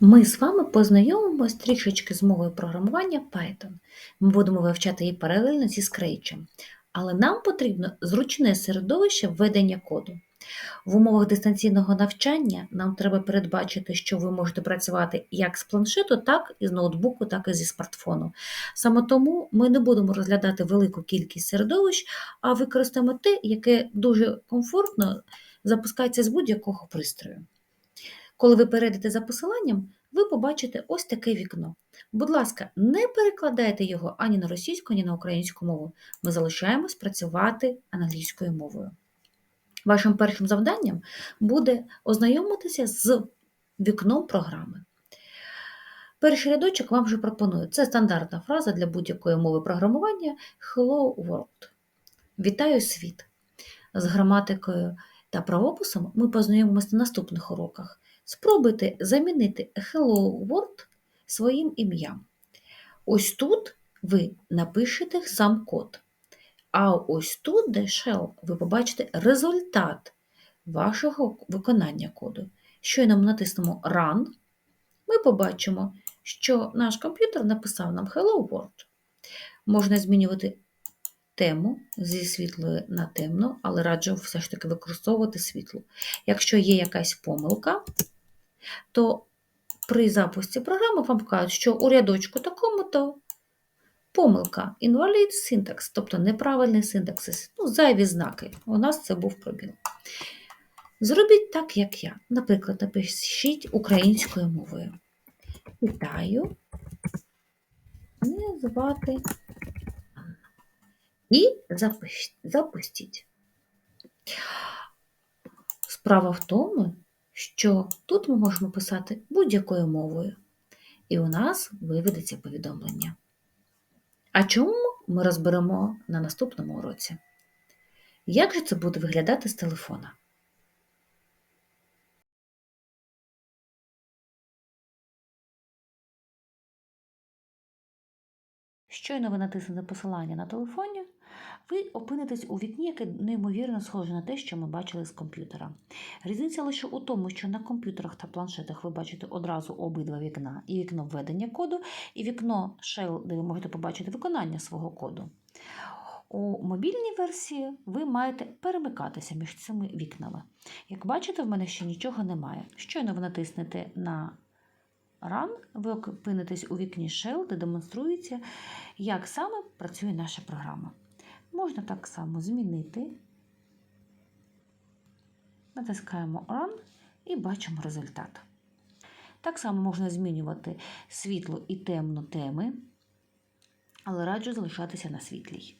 Ми з вами познайомимось трішечки з мовою програмування Python. Ми будемо вивчати її паралельно зі Scratch. Але нам потрібно зручне середовище введення коду. В умовах дистанційного навчання нам треба передбачити, що ви можете працювати як з планшету, так і з ноутбуку, так і зі смартфону. Саме тому ми не будемо розглядати велику кількість середовищ, а використаємо те, яке дуже комфортно запускається з будь-якого пристрою. Коли ви перейдете за посиланням, ви побачите ось таке вікно. Будь ласка, не перекладайте його ані на російську, ані на українську мову. Ми залишаємось працювати англійською мовою. Вашим першим завданням буде ознайомитися з вікном програми. Перший рядочок вам вже пропоную. Це стандартна фраза для будь-якої мови програмування Hello World. Вітаю світ! З граматикою та правописом ми познайомимося на наступних уроках. Спробуйте замінити Hello World своїм ім'ям. Ось тут ви напишете сам код. А ось тут, де shell, ви побачите результат вашого виконання коду. Щойно ми натиснемо Run, ми побачимо, що наш комп'ютер написав нам Hello World. Можна змінювати тему зі світлої на темну, але раджу все ж таки використовувати світло. Якщо є якась помилка, то при запусті програми вам кажуть, що у рядочку такому-то помилка invalid syntax, тобто неправильний синтаксис, ну, зайві знаки. У нас це був пробіл. Зробіть так, як я. Наприклад, напишіть українською мовою. Вітаю. Мене звати. І запустіть. Справа в тому, що тут ми можемо писати будь-якою мовою, і у нас виведеться повідомлення. А чому ми розберемо на наступному уроці? Як же це буде виглядати з телефона? Щойно ви натиснете посилання на телефоні, ви опинитесь у вікні, яке неймовірно схоже на те, що ми бачили з комп'ютера. Різниця лише у тому, що на комп'ютерах та планшетах ви бачите одразу обидва вікна: і вікно введення коду, і вікно Shell, де ви можете побачити виконання свого коду. У мобільній версії ви маєте перемикатися між цими вікнами. Як бачите, в мене ще нічого немає. Щойно ви натиснете на Run, ви опинитесь у вікні Shell, де демонструється, як саме працює наша програма. Можна так само змінити. Натискаємо Run і бачимо результат. Так само можна змінювати світло і темну теми, але раджу залишатися на світлій.